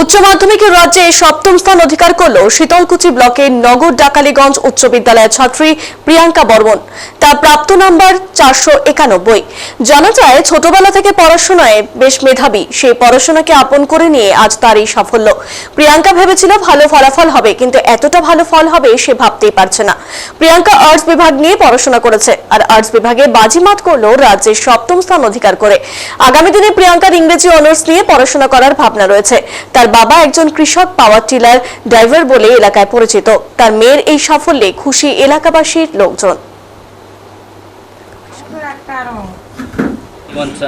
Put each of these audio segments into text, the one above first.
উচ্চ মাধ্যমিকের রাজ্যে সপ্তম স্থান অধিকার করল শীতলকুচি ব্লকের নগর ডাকালীগঞ্জ উচ্চ বিদ্যালয়ের ছাত্রী প্রিয়াঙ্কা বর্মন। তার প্রাপ্ত নাম্বার চারশো একানব্বই। জানা যায়, ছোটবেলা থেকে পড়াশোনায় বেশ মেধাবী। সেই পড়াশোনাকে আপন করে নিয়ে আজ তার এই সাফল্য। প্রিয়াঙ্কা ভেবেছিল ভালো ফলাফল হবে, কিন্তু এতটা ভালো ফল হবে সে ভাবতেই পারছে না। প্রিয়াঙ্কা আর্টস বিভাগ নিয়ে পড়াশোনা করেছে আর আর্টস বিভাগে বাজিমাত করল রাজ্যের সপ্তম স্থান অধিকার করে। আগামী দিনে প্রিয়াঙ্কার ইংরেজি অনার্স নিয়ে পড়াশোনা করার ভাবনা রয়েছে। তার বাবা একজন কৃষক পাওয়ার টিলার ড্রাইভার বলে এলাকায় পরিচিত। তার মেয়ের এই সাফল্যে খুশি এলাকাবাসীর লোকজন।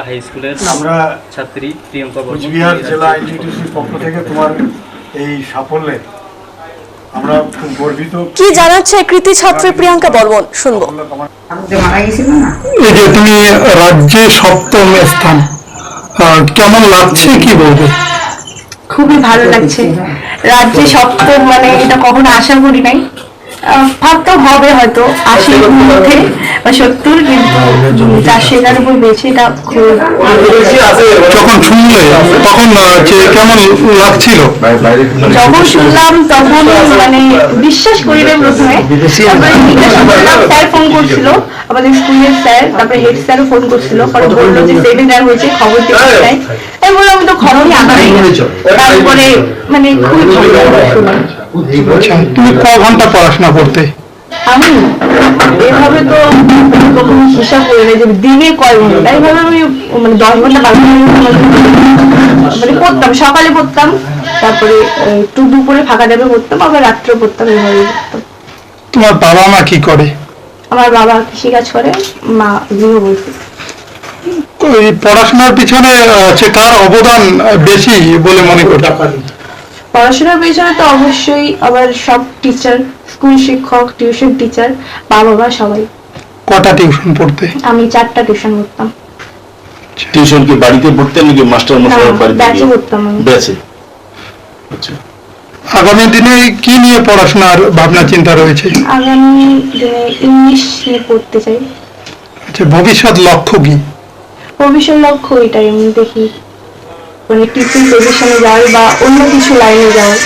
হাই স্কুলের আমরা ছাত্রী প্রিয়ঙ্কা কোচবিহার জেলা আইনটিটিউসির পক্ষ থেকে তোমার এই সাফল্যে আমরা খুব গর্বিত। কি জানাচ্ছে কৃতি ছাত্রী প্রিয়াঙ্কা বর্মন? শুনব। এই যে তুমি রাজ্যে সপ্তম স্থান। কেমন লাগছে কি বলবে? খুবই ভালো লাগছে। রাজ্যে সপ্তম মানে এটা কখনো আশা করি নাই। আহ, ভাবতাম হবে হয়তো আশির মধ্যে বা সত্তর কিন্তু চারশো এগারোপর পেয়েছি এটা যখন শুনলে তখন কেমন লাগছিল? যখন শুনলাম তখন মানে বিশ্বাস করি না প্রথমে। তারপরে জিজ্ঞাসা করলাম স্যার ফোন করছিল। আমাদের স্কুলের স্যার তারপরে হেড স্যারও ফোন করছিল পরে বলল যে সেভেন দেওয়ার হয়েছে খবর দেখতে চাই। আমি বললাম আমি তো খবরই আনা হয়ে গেছে তারপরে মানে খুবই। আচ্ছা, তুমি ক ঘণ্টা পড়াশোনা করতে? আমি? এভাবে তো কখনো হিসাব করি না যে দিনে কয় ঘণ্টা। এইভাবে আমি মানে দশ ঘণ্টা বারো ঘণ্টা মানে পড়তাম সকালে পড়তাম তারপরে একটু দুপুরে ফাঁকা টাইমে পড়তাম আবার রাত্রে পড়তাম এভাবে তোমার বাবা মা কি করে? আমার বাবা কৃষিকাজ করে মা গৃহবধূ এই পড়াশোনার পিছনে হচ্ছে কার অবদান বেশি বলে মনে পড়াশোনার পেছনে তো অবশ্যই আবার সব টিচার স্কুল শিক্ষক টিউশন টিচার বাবা মা সবাই। কটা টিউশন পড়তে? আমি চারটা টিউশন করতাম। টিউশন কি বাড়িতে পড়তেন নাকি মাস্টার মশাই বাড়িতে ব্যাচে আমি। ব্যাচে আচ্ছা। আগামী দিনে কি নিয়ে পড়াশোনার ভাবনা চিন্তা রয়েছে? আগামী দিনে ইংলিশ নিয়ে পড়তে চাই। আচ্ছা ভবিষ্যৎ লক্ষ্য কি? ভবিষ্যৎ লক্ষ্য এটাই আমি দেখি। মানে টিচিং পজিশনে যাওয়ার বা অন্য কিছু লাইনে যাওয়ার